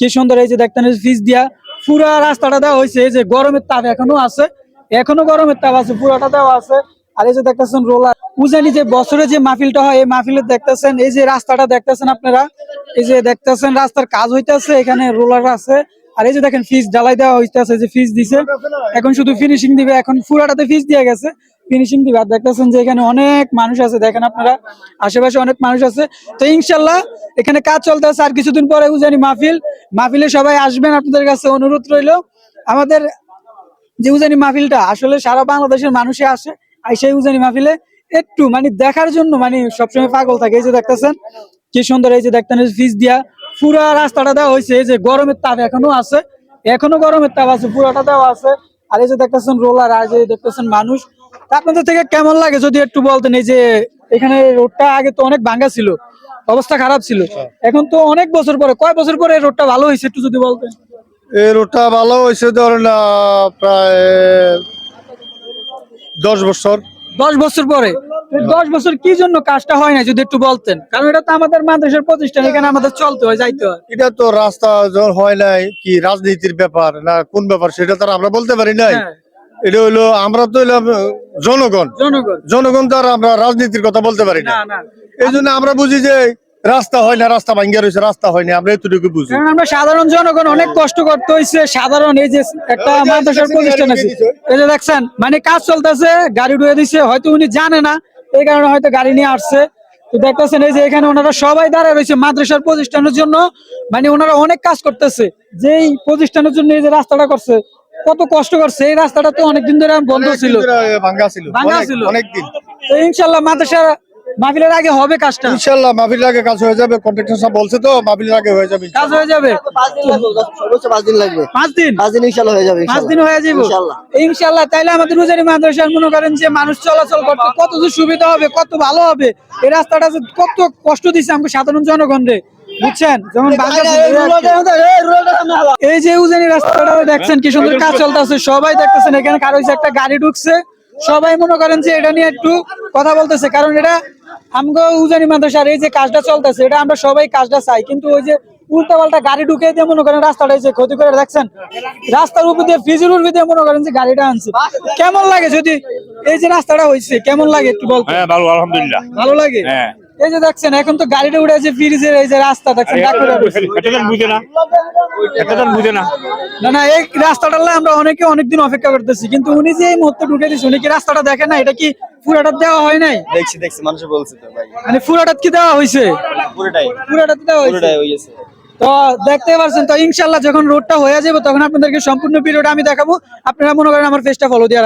কি সুন্দর, এই যে দেখতেন ফিস দিয়া পুরা রাস্তাটা দেওয়া হয়েছে, এই যে গরমের তাপ এখনও আছে, এখনও গরমের তাপ আছে, পুরাটা দেওয়া আছে। আর এই যে দেখতেছেন রোলার উজানি যে বছরে যে মাহফিলটা হয়, এই মাহফিলে দেখতেছেন, এই যে রাস্তাটা দেখতেছেন আপনারা, এই যে দেখতেছেন রাস্তার কাজ হইতেছে, এখানে রোলার আছে। আর এই যে দেখেন ফিস ঢালাই দেওয়া হইতেছে যে ফিস দিছে। এখন শুধু ফিনিশিং দিবে, এখন পুরাটাতে ফিস দিয়ে গেছে। ফিনিশিং দিবে। দেখতেছেন যে এখানে অনেক মানুষ আছে। দেখেন আপনারা, আশেপাশে অনেক মানুষ আছে। তো ইনশাল্লাহ এখানে কাজ চলতেছে। আর কিছুদিন পরে উজানি মাহফিল। মাহফিলে সবাই আসবেন আপনাদের কাছে অনুরোধ রইল। আমাদের যে উজানি মাহফিলটা, আসলে সারা বাংলাদেশের মানুষে আসে আর সেই উজানি মাহফিলে। একটু মানে দেখার জন্য মানে সবসময় পাগল থাকে। এই যে দেখতেছেন, কি সুন্দর এই যে দেখতেন ফিস দিয়া পুরা রাস্তাটা দেওয়া হয়েছে। এই যে গরমের তাপ এখনও আছে। এখনও গরমের তাপ আছে, পুরাটা দেওয়া আছে। আর এই যে দেখতেছেন রোলার আর যে দেখতেছেন মানুষ। আপনাদের থেকে কেমন লাগে যদি একটু বলতেন? এই যে এখানে রোডটা আগে তো অনেক ভাঙ্গা ছিল অবস্থা খারাপ ছিল। এখন তো অনেক বছর পরে কয় বছর পরে রোডটা ভালো হয়েছে একটু যদি বলতেন? এই রোডটা ভালো হয়েছে ধরেন প্রায় দশ বছর। দশ বছর পরে? দশ বছর কি জন্য কাজটা হয় না যদি একটু বলতেন? কারণ এটা তো আমাদের মাদ্রাসার প্রতিষ্ঠান এখানে আমাদের চলতে হয় যাইতে হয়। এটা তো রাস্তা হয় নাই কি রাজনীতির ব্যাপার না কোন ব্যাপার সেটা তো আমরা বলতে পারি নাই। হ্যাঁ, এটা হইল আমরা তো জনগণ। জনগণ। জনগণ তো আর আমরা রাজনীতির কথা বলতে পারি না। এই জন্য আমরা বুঝি যে রাস্তা হয় না রাস্তা ভাঙ্গিয়া রয়েছে রাস্তা হয় না আমরা এতটুকু বুঝি। আমরা সাধারণ জনগণ অনেক কষ্ট করতে হয়েছে সাধারণ এই যে একটা মাদ্রাসার প্রতিষ্ঠান আছে। এই যে দেখছেন মানে কাজ চলতেছে গাড়ি ডুয়ে দিছে হয়তো উনি জানে না এই কারণে হয়তো গাড়ি নিয়ে আসছে। তো দেখতেছেন এই যে এখানে ওনারা সবাই দাঁড়ায় রয়েছে মাদ্রাসার প্রতিষ্ঠানের জন্য। মানে ওনারা অনেক কাজ করতেছে যেই প্রতিষ্ঠানের জন্য এই যে রাস্তাটা করছে কত কষ্ট করছে। এই রাস্তাটা তো অনেকদিন ধরে বন্ধ ছিল। ভাঙ্গা ছিল ভাঙ্গা অনেক- ছিল। অনেকদিন। তো ইনশাল্লাহ মাদ্রাসা মাহফিলের আগে হবে কাজটা। ইনশাল্লাহ মাহফিলের আগে কাজ হয়ে যাবে কন্ট্রাক্টর সাহেব বলছে তো মাহফিলের আগে হয়ে যাবে কাজ হয়ে যাবে। পাঁচ দিন লাগবে সর্বোচ্চ পাঁচ দিন লাগবে। পাঁচ দিন? পাঁচ দিন ইনশাল্লাহ হয়ে যাবে পাঁচ দিন হয়ে যাবে। ইনশাল্লাহ। ইনশাল্লাহ তাইলে আমাদের রোজারি মাদ্রাসার মনে করেন যে মানুষ চলাচল করতে কত সুবিধা হবে কত ভালো হবে। এই রাস্তাটা কত কষ্ট দিচ্ছে আমাকে সাধারণ জনগণ রে বুঝছেন? যেমন এই যে উজানি রাস্তাটা দেখছেন কি সুন্দর কাজ চলতেছে সবাই দেখতেছেন এখানে কারও হইছে একটা গাড়ি ঢুকছে। সবাই মনে করেন যে এটা নিয়ে একটু কথা বলতেছে কারণ এটা আমগো উজানি মাদ্রাসার এই যে কাজটা চলতেছে এটা আমরা সবাই কাজটা চাই। কিন্তু ওই যে উল্টা পাল্টা গাড়ি ঢুকে দিয়ে মনে করেন রাস্তাটা যে ক্ষতি করে দেখছেন? রাস্তার উপর দিয়ে ফিজুর উপর দিয়ে মনে করেন যে গাড়িটা আনছে। কেমন লাগে যদি এই যে রাস্তাটা হয়েছে কেমন লাগে একটু বলতে? হ্যাঁ ভালো আলহামদুলিল্লাহ। ভালো লাগে? হ্যাঁ। এই যে দেখছেন এখন তো গাড়িটা উঠে আছে ফ্রিজের এই যে রাস্তা দেখছেন না। না। না না এই রাস্তাটা আমরা অনেকে অনেকদিন অপেক্ষা করতেছি কিন্তু উনি যে এই মুহূর্তে ঢুকে দিচ্ছে উনি কি রাস্তাটা দেখেন না এটা কি পুরাটা দেওয়া হয় নাই? দেখছি দেখছি মানুষ বলছে তো ভাই। মানে পুরাটা কি দেওয়া হয়েছে পুরোটাই। পুরাটা দেওয়া হয়েছে পুরোটাই হয়ে তো দেখতে পারছেন তো ইনশাল্লাহ যখন রোডটা হয়ে যাবে তখন আপনাদেরকে সম্পূর্ণ ভিডিওটা আমি দেখাবো। আপনারা মনে করেন আমার ফেসটা ফলো দিয়ে।